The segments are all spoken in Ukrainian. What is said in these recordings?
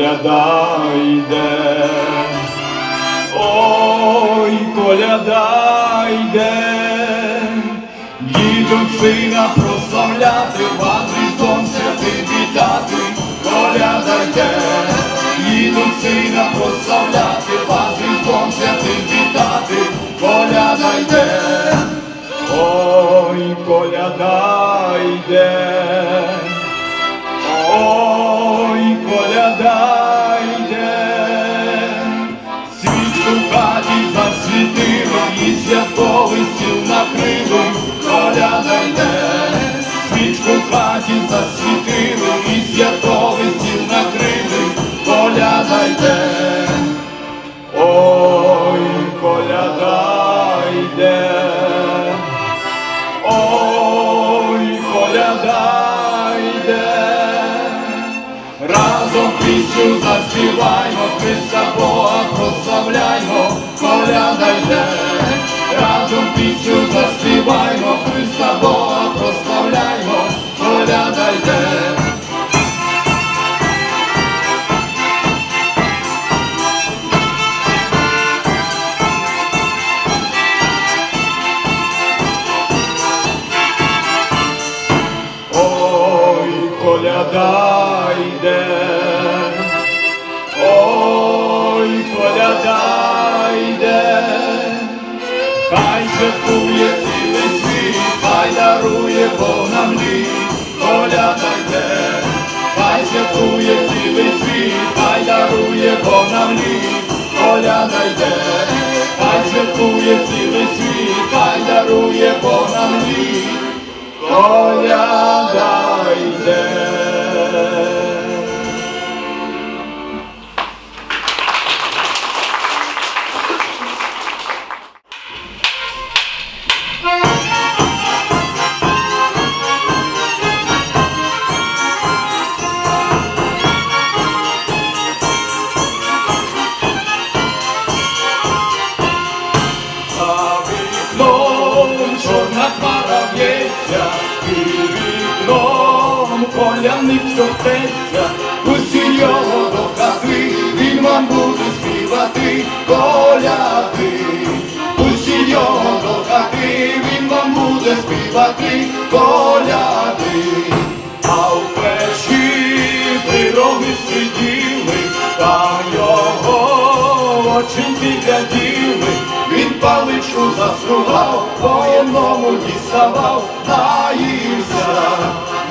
коляда йде, ой, коляда йде, їдуть сина прославляти, вас Різдвом святим вітати, коляда йде, їдуть сина прославляти, святковий стіл накрили, коляда йде, свічку в хаті засвітили, і святковий стіл накрили, коляда йде, ой, коляда йде. Ой, коляда йде, разом пісню заспіваймо, Христа Бога прославляймо, коляда йде, разом пісню заспіваймо, Христа Бога прославляймо, коляда йде. Ой, коляда йде, ой, коляда йде, хай святкує цілий світ, хай дарує Бог нам літ, коляда хай святкує цілий світ, хай дарує Бог нам літ, коляда йде, хай святкує цілий світ, хай дарує Бог нам літ. Коляда чортеться, усі його до хати, він вам буде співати коляди, усі його до хати, він вам буде співати коляди, а в печі пироги сиділи, та його оченьки гляділи, він паличку засував, по одному діставав, наївся,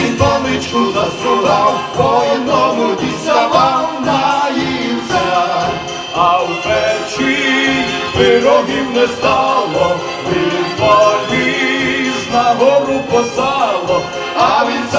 він паличку засував, по одному діставав, наївся, а в печі пирогів не стало, він поліз на гору по сало, а він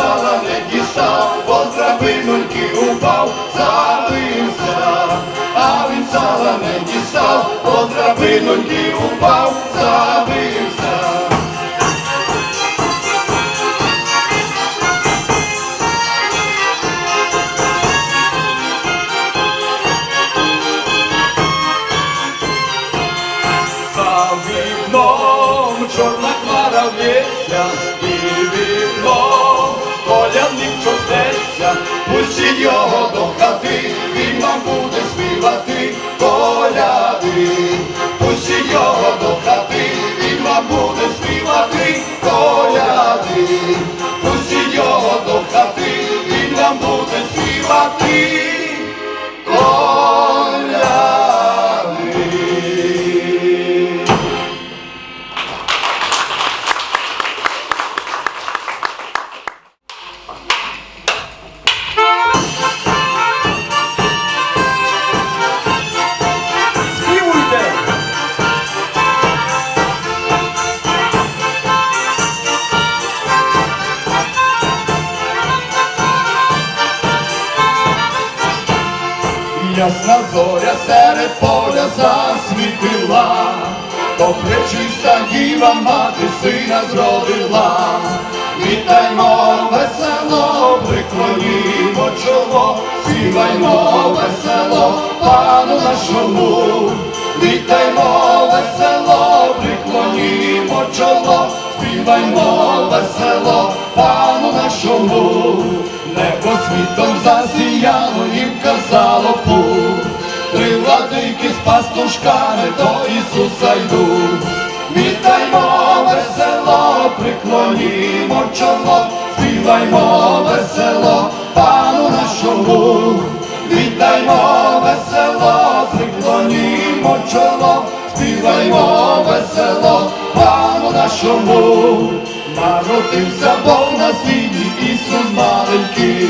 зоря серед поля засвітила, то пречиста діва мати сина зродила. Вітаймо весело, приклонімо чоло, співаймо весело, пану нашому. Вітаймо весело, приклонімо чоло, співаймо весело, пану нашому. Небо світом засіяло і вказало пастушками до Ісуса йдуть. Вітаймо весело, приклонімо чоло, співаймо весело, пану нашому. Вітаймо весело, приклонімо чоло, співаймо весело, пану нашому. Народився Бог на світі, Ісус маленький,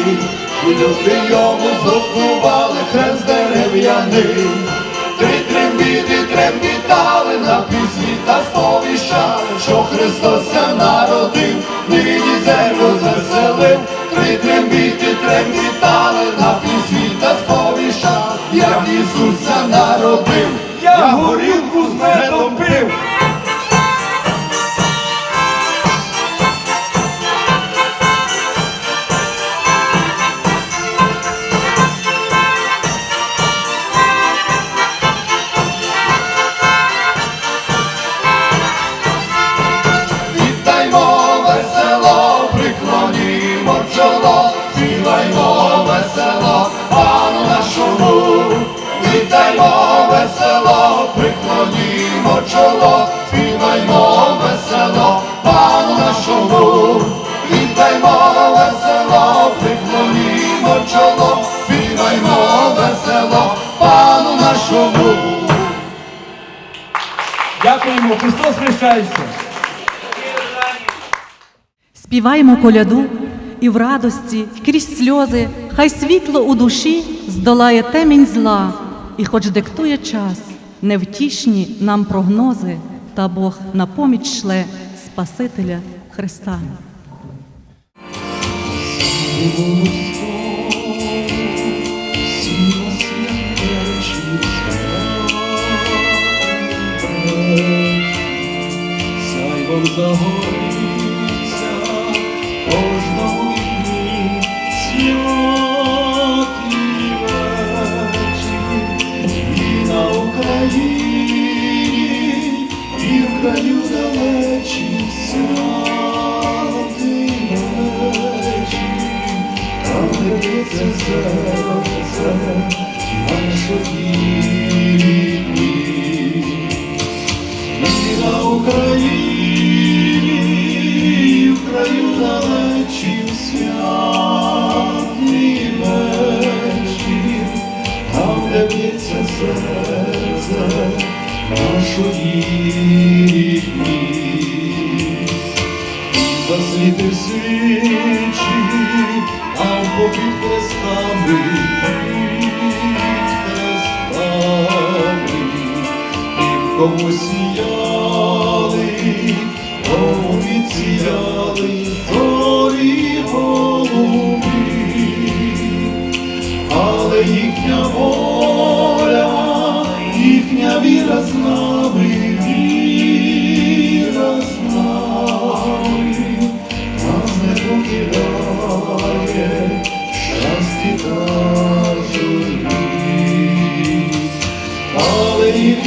люди йому зготували хрест дерев'яний. Три трепітали на пісні та сповіщали, що Христос народив, нині землю звеселив. Три трембіти трембітали чоло, співаймо весело, пану нашому. Вітаймо весело, приклонімо чоло, співаймо весело, пану нашому. Дякуємо, Христос хрещається. Співаймо коляду і в радості, крізь сльози, хай світло у душі здолає темінь зла, і хоч диктує час, невтішні нам прогнози, та Бог на поміч шле Спасителя Христа. Сяйвом загориться нашої рідні. Засвітив свічі, а попід хрестами, під хрестами, тим, кому сіяли, кому відсіяли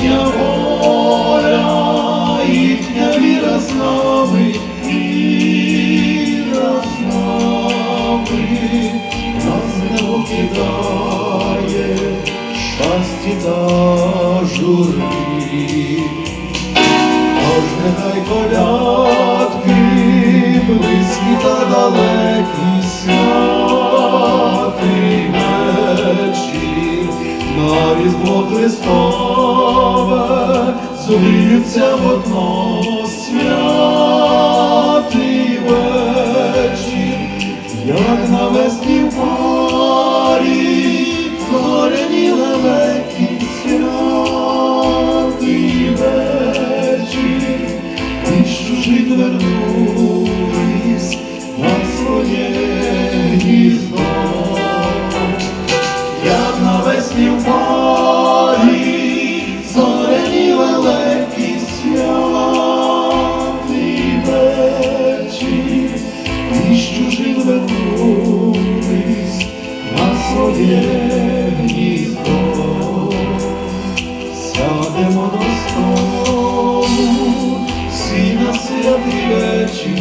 їхня воля, їхня віра з нами, віра з нами, нас не покидає, щастя та журі. Тож нехай колядки, близькі та далекі святий вечір, на різдво Христове зліються в одно сядемо до столу, всі на святий вечір,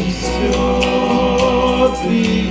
святий.